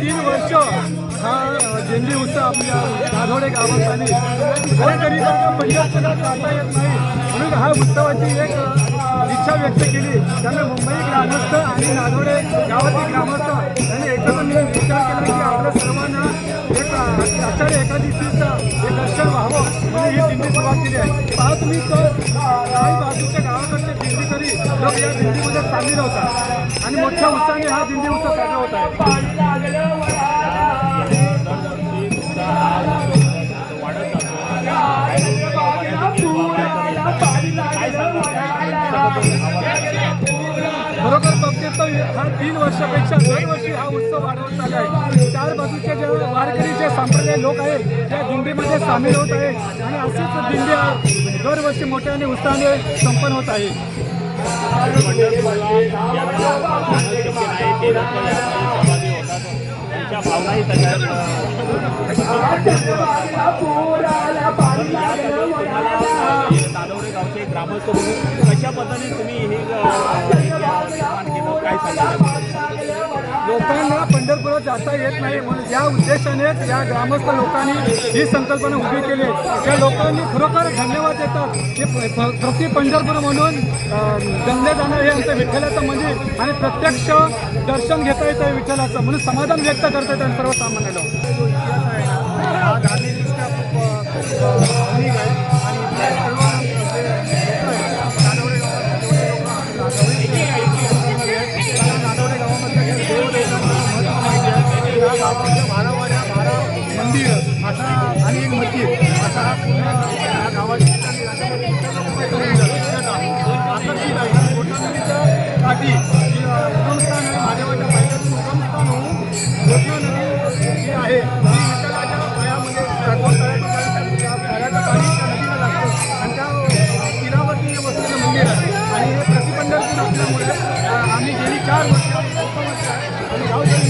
तीन वर्ष हा झेंडी उत्सव आपल्या दाधोडे गावात आली गोरगरिबांना चालता जाता येत नाही. म्हणून हा उत्सवाची एक इच्छा व्यक्त केली. त्यामुळे मुंबई ग्रामस्थ आणि नाधोडे गावातील ग्रामस्थ यांनी एकत्र मिळून विचार केला की आपल्या सर्वांना एक आषाढी एकादशीचा एक दर्शन व्हावं म्हणून ही दिंडी सुरुवात केली आहे. पहा तुम्ही तर काही बाजूच्या गावाकडचे दिंडीकरी लोक या दिंडीमध्ये सामील होतात आणि मोठ्या उत्साहाने हा दिंडी उत्सव साजरा होत आहे. बरोबर बघते हा तीन वर्षापेक्षा दरवर्षी हा उत्सव वाढवत चालला आहे. चार बाजूचे जे वारकरी जे संप्रदाय लोक आहेत त्या दिंडीमध्ये सामील होत आहेत आणि असेच दिंडी हा दरवर्षी मोठ्याने उत्साहाने संपन्न होत आहे. भावनाही गावचे ग्रामस्थ कशा पद्धतीने तुम्ही हे काय सांगितलं लोकांना पंढरपुरात जाता येत नाही. म्हणून या उद्देशानेच या ग्रामस्थ लोकांनी ही संकल्पना उभी केली. त्या लोकांनी खरोखर धन्यवाद देतात. की प्रति पंढरपूर म्हणून गंगे जाणं हे आमचं विठ्ठलाचं मंदिर आणि प्रत्यक्ष दर्शन घेता येतं विठ्ठलाचं. म्हणून समाधान व्यक्त करता येतं सर्वसामान्याला लोक. एक मस्जिद असा हा पूर्ण या गावाची आकर्षित आहे. कोटानदीच्या काठी उगमस्थान आहे महादेवाच्या पायथ्यातून उगमस्थान होऊन कोटणा नदी जी आहे ती विठ्ठलाच्या पायामध्ये लागून त्या ठिकाणी पाणी त्या नदीला आणि त्या तीरावरती हे वसलेलं मंदिर आहे आणि हे प्रतिबंधक असल्यामुळे आम्ही गेली चार वर्ष आणि गावकरी